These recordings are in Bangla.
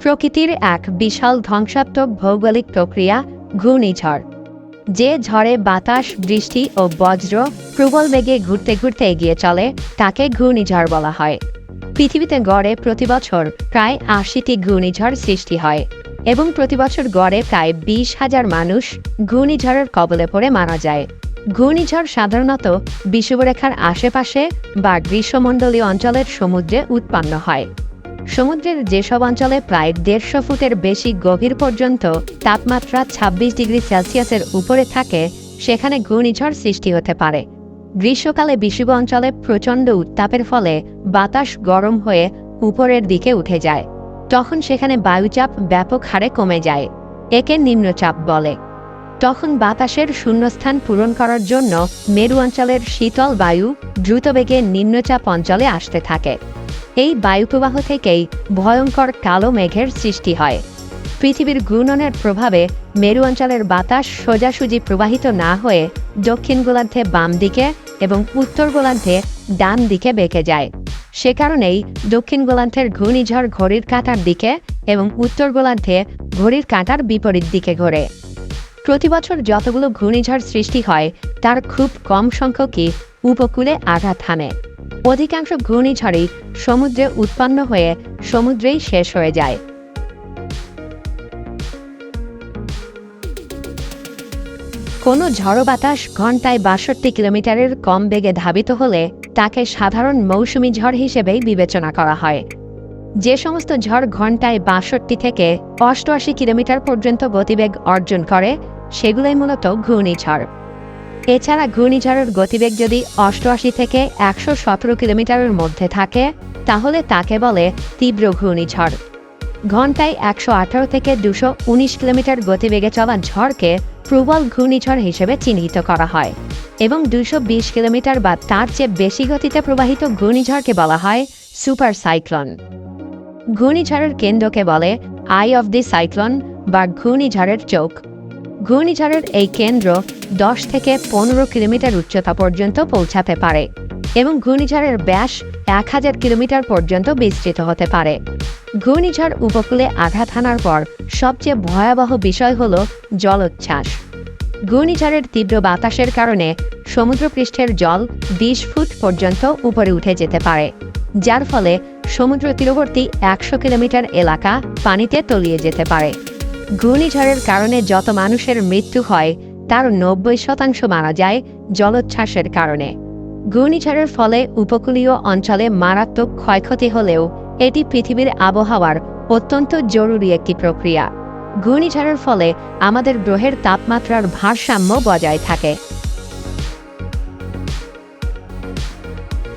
প্রকৃতির এক বিশাল ধ্বংসাত্মক ভৌগোলিক প্রক্রিয়া, ঘূর্ণিঝড়, যে ঝড়ে বাতাস, বৃষ্টি ও বজ্র প্রবল বেগে ঘুরতে ঘুরতে এগিয়ে চলে, তাকে ঘূর্ণিঝড় বলা হয়। পৃথিবীতে গড়ে প্রতি বছর প্রায় আশিটি ঘূর্ণিঝড় সৃষ্টি হয় এবং প্রতি বছর গড়ে প্রায় বিশ হাজার মানুষ ঘূর্ণিঝড়ের কবলে পড়ে মারা যায়। ঘূর্ণিঝড় সাধারণত বিষুবরেখার আশেপাশে বা গ্রীষ্মমণ্ডলীয় অঞ্চলের সমুদ্রে উৎপন্ন হয়। সমুদ্রের যেসব অঞ্চলে প্রায় দেড়শো ফুটের বেশি গভীর পর্যন্ত তাপমাত্রা ২৬ ডিগ্রি সেলসিয়াসের উপরে থাকে, সেখানে ঘূর্ণিঝড় সৃষ্টি হতে পারে। গ্রীষ্মকালে বিষুব অঞ্চলে প্রচণ্ড উত্তাপের ফলে বাতাস গরম হয়ে উপরের দিকে উঠে যায়। তখন সেখানে বায়ুচাপ ব্যাপক হারে কমে যায়, একে নিম্নচাপ বলে। তখন বাতাসের শূন্যস্থান পূরণ করার জন্য মেরু অঞ্চলের শীতল বায়ু দ্রুতবেগে নিম্নচাপ অঞ্চলে আসতে থাকে। এই বায়ুপ্রবাহ থেকেই ভয়ঙ্কর কালো মেঘের সৃষ্টি হয়। পৃথিবীর ঘূর্ণনের প্রভাবে মেরু অঞ্চলের বাতাস সোজাসুজি প্রবাহিত না হয়ে দক্ষিণ গোলার্ধে বাম দিকে এবং উত্তর গোলার্ধে ডান দিকে বেঁকে যায়। সে কারণেই দক্ষিণ গোলার্ধের ঘূর্ণিঝড় ঘড়ির কাঁটার দিকে এবং উত্তর গোলার্ধে ঘড়ির কাঁটার বিপরীত দিকে ঘোরে। প্রতি বছর যতগুলো ঘূর্ণিঝড় সৃষ্টি হয়, তার খুব কম সংখ্যকই উপকূলে আঘাত হানে। অধিকাংশ ঘূর্ণিঝড়ই সমুদ্রে উৎপন্ন হয়ে সমুদ্রেই শেষ হয়ে যায়। কোনো ঝড়ো বাতাস ঘন্টায় বাষট্টি কিলোমিটারের কম বেগে ধাবিত হলে তাকে সাধারণ মৌসুমি ঝড় হিসেবেই বিবেচনা করা হয়। যে সমস্ত ঝড় ঘন্টায় বাষট্টি থেকে অষ্টআশি কিলোমিটার পর্যন্ত গতিবেগ অর্জন করে, সেগুলোই মূলত ঘূর্ণিঝড়। এছাড়া ঘূর্ণিঝড়ের গতিবেগ যদি অষ্টআশি থেকে একশো সতেরো কিলোমিটারের মধ্যে থাকে, তাহলে তাকে বলে তীব্র ঘূর্ণিঝড়। ঘন্টায় একশো আঠারো থেকে দুশো উনিশ কিলোমিটার গতিবেগে চলা ঝড়কে প্রবল ঘূর্ণিঝড় হিসেবে চিহ্নিত করা হয় এবং দুশো বিশ কিলোমিটার বা তার চেয়ে বেশি গতিতে প্রবাহিত ঘূর্ণিঝড়কে বলা হয় সুপার সাইক্লোন। ঘূর্ণিঝড়ের কেন্দ্রকে বলে আই অফ দি সাইক্লোন বা ঘূর্ণিঝড়ের চোখ। ঘূর্ণিঝড়ের এই কেন্দ্র দশ থেকে পনেরো কিলোমিটার উচ্চতা পর্যন্ত পৌঁছাতে পারে এবং ঘূর্ণিঝড়ের ব্যাস এক হাজার কিলোমিটার পর্যন্ত বিস্তৃত হতে পারে। ঘূর্ণিঝড় উপকূলে আঘাত হানার পর সবচেয়ে ভয়াবহ বিষয় হল জলোচ্ছ্বাস। ঘূর্ণিঝড়ের তীব্র বাতাসের কারণে সমুদ্রপৃষ্ঠের জল বিশ ফুট পর্যন্ত উপরে উঠে যেতে পারে, যার ফলে সমুদ্র তীরবর্তী একশো কিলোমিটার এলাকা পানিতে তলিয়ে যেতে পারে। ঘূর্ণিঝড়ের কারণে যত মানুষের মৃত্যু হয়, তার নব্বই শতাংশ মারা যায় জলোচ্ছ্বাসের কারণে। ঘূর্ণিঝড়ের ফলে উপকূলীয় অঞ্চলে মারাত্মক ক্ষয়ক্ষতি হলেও এটি পৃথিবীর আবহাওয়ার অত্যন্ত জরুরি একটি প্রক্রিয়া। ঘূর্ণিঝড়ের ফলে আমাদের গ্রহের তাপমাত্রার ভারসাম্য বজায় থাকে।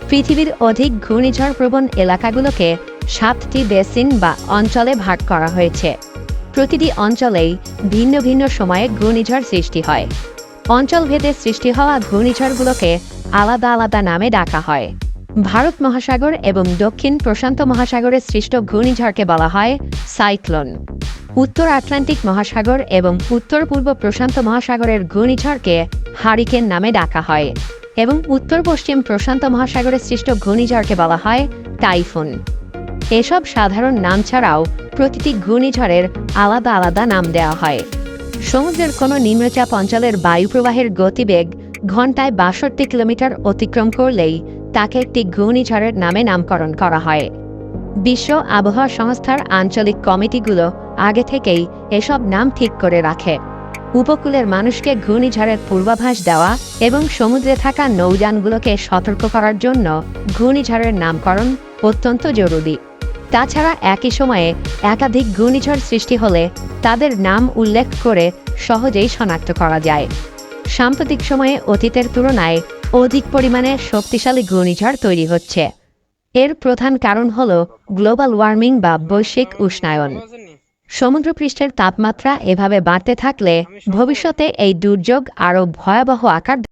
পৃথিবীর অধিক ঘূর্ণিঝড় প্রবণ এলাকাগুলোকে সাতটি বেসিন বা অঞ্চলে ভাগ করা হয়েছে। প্রতিটি অঞ্চলেই ভিন্ন ভিন্ন সময়ে ঘূর্ণিঝড় সৃষ্টি হয়। অঞ্চলভেদে সৃষ্টি হওয়া ঘূর্ণিঝড়গুলোকে আলাদা আলাদা নামে ডাকা হয়। ভারত মহাসাগর এবং দক্ষিণ প্রশান্ত মহাসাগরে সৃষ্ট ঘূর্ণিঝড়কে বলা হয় সাইক্লোন। উত্তর আটলান্টিক মহাসাগর এবং উত্তর পূর্ব প্রশান্ত মহাসাগরের ঘূর্ণিঝড়কে হারিকেন নামে ডাকা হয় এবং উত্তর পশ্চিম প্রশান্ত মহাসাগরে সৃষ্ট ঘূর্ণিঝড়কে বলা হয় টাইফুন। এসব সাধারণ নাম ছাড়াও প্রতিটি ঘূর্ণিঝড়ের আলাদা আলাদা নাম দেওয়া হয়। সমুদ্রের কোনো নিম্নচাপ অঞ্চলের বায়ুপ্রবাহের গতিবেগ ঘন্টায় বাষট্টি কিলোমিটার অতিক্রম করলেই তাকে একটি ঘূর্ণিঝড়ের নামে নামকরণ করা হয়। বিশ্ব আবহাওয়া সংস্থার আঞ্চলিক কমিটিগুলো আগে থেকেই এসব নাম ঠিক করে রাখে। উপকূলের মানুষকে ঘূর্ণিঝড়ের পূর্বাভাস দেওয়া এবং সমুদ্রে থাকা নৌযানগুলোকে সতর্ক করার জন্য ঘূর্ণিঝড়ের নামকরণ অত্যন্ত জরুরি। তাছাড়া একই সময়ে একাধিক ঘূর্ণিঝড় সৃষ্টি হলে তাদের নাম উল্লেখ করে সহজেই শনাক্ত করা যায়। সাম্প্রতিক সময়ে অতীতের তুলনায় অধিক পরিমাণে শক্তিশালী ঘূর্ণিঝড় তৈরি হচ্ছে। এর প্রধান কারণ হল গ্লোবাল ওয়ার্মিং বা বৈশ্বিক উষ্ণায়ন। সমুদ্রপৃষ্ঠের তাপমাত্রা এভাবে বাড়তে থাকলে ভবিষ্যতে এই দুর্যোগ আরও ভয়াবহ আকার